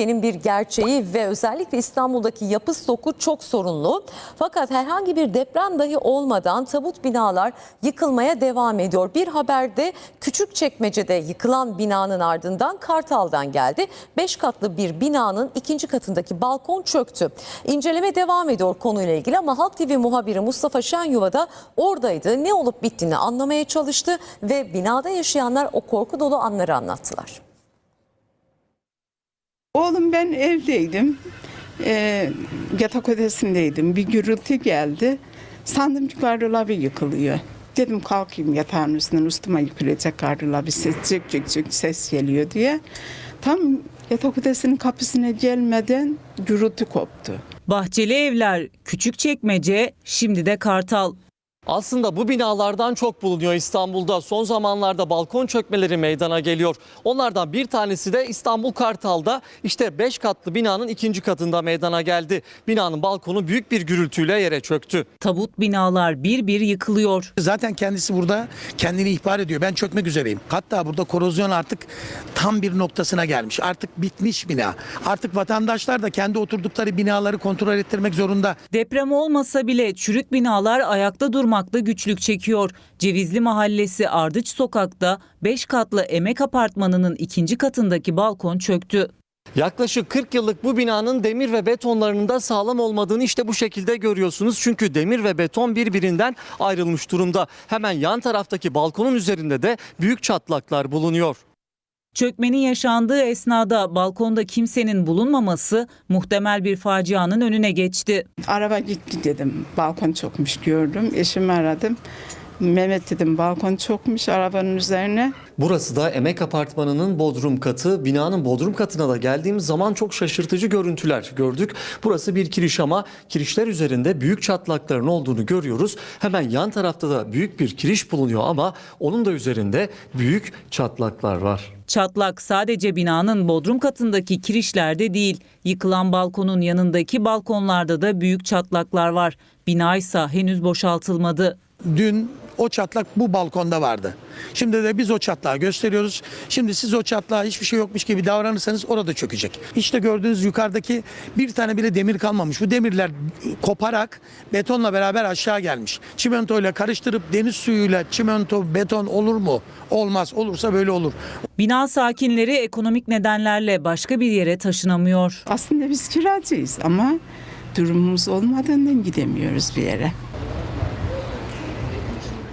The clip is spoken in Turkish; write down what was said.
Türkiye'nin bir gerçeği ve özellikle İstanbul'daki yapı stoku çok sorunlu. Fakat herhangi bir deprem dahi olmadan tabut binalar yıkılmaya devam ediyor. Bir haberde Küçükçekmece'de yıkılan binanın ardından Kartal'dan geldi. 5 katlı bir binanın ikinci katındaki balkon çöktü. İnceleme devam ediyor konuyla ilgili ama Halk TV muhabiri Mustafa Şenyuva da oradaydı. Ne olup bittiğini anlamaya çalıştı ve binada yaşayanlar o korku dolu anları anlattılar. Oğlum ben evdeydim. Ee, yatak odasındaydım. Bir gürültü geldi. Sandım ki gardırobu yıkılıyor. Dedim kalkayım yatağın üstünden üstüme yıkılacak gardırobu ses cık cık cık ses geliyor diye. Tam yatak odasının kapısına gelmeden gürültü koptu. Bahçeli evler, Küçükçekmece, şimdi de Kartal. Aslında bu binalardan çok bulunuyor İstanbul'da. Son zamanlarda balkon çökmeleri meydana geliyor. Onlardan bir tanesi de İstanbul Kartal'da. İşte 5 katlı binanın ikinci katında meydana geldi. Binanın balkonu büyük bir gürültüyle yere çöktü. Tabut binalar bir bir yıkılıyor. Zaten kendisi burada kendini ihbar ediyor. Ben çökmek üzereyim. Hatta burada korozyon artık tam bir noktasına gelmiş. Artık bitmiş bina. Artık vatandaşlar da kendi oturdukları binaları kontrol ettirmek zorunda. Deprem olmasa bile çürük binalar ayakta durmakta güçlük çekiyor. Cevizli Mahallesi Ardıç Sokak'ta 5 katlı emek apartmanının ikinci katındaki balkon çöktü. Yaklaşık 40 yıllık bu binanın demir ve betonlarının da sağlam olmadığını işte bu şekilde görüyorsunuz. Çünkü demir ve beton birbirinden ayrılmış durumda. Hemen yan taraftaki balkonun üzerinde de büyük çatlaklar bulunuyor. Çökmenin yaşandığı esnada balkonda kimsenin bulunmaması muhtemel bir facianın önüne geçti. Araba gitti dedim. Balkon çökmüş gördüm. Eşimi aradım. Mehmet dedim balkon çökmüş arabanın üzerine. Burası da Emek Apartmanı'nın bodrum katı. Binanın bodrum katına da geldiğimiz zaman çok şaşırtıcı görüntüler gördük. Burası bir kiriş ama kirişler üzerinde büyük çatlakların olduğunu görüyoruz. Hemen yan tarafta da büyük bir kiriş bulunuyor ama onun da üzerinde büyük çatlaklar var. Çatlak sadece binanın bodrum katındaki kirişlerde değil, yıkılan balkonun yanındaki balkonlarda da büyük çatlaklar var. Bina ise henüz boşaltılmadı. Dün o çatlak bu balkonda vardı. Şimdi de biz o çatlağı gösteriyoruz. Şimdi siz o çatlağa hiçbir şey yokmuş gibi davranırsanız orada çökecek. İşte gördüğünüz yukarıdaki bir tane bile demir kalmamış. Bu demirler koparak betonla beraber aşağı gelmiş. Çimentoyla karıştırıp deniz suyuyla çimento beton olur mu? Olmaz. Olursa böyle olur. Bina sakinleri ekonomik nedenlerle başka bir yere taşınamıyor. Aslında biz kiracıyız ama durumumuz olmadığından gidemiyoruz bir yere.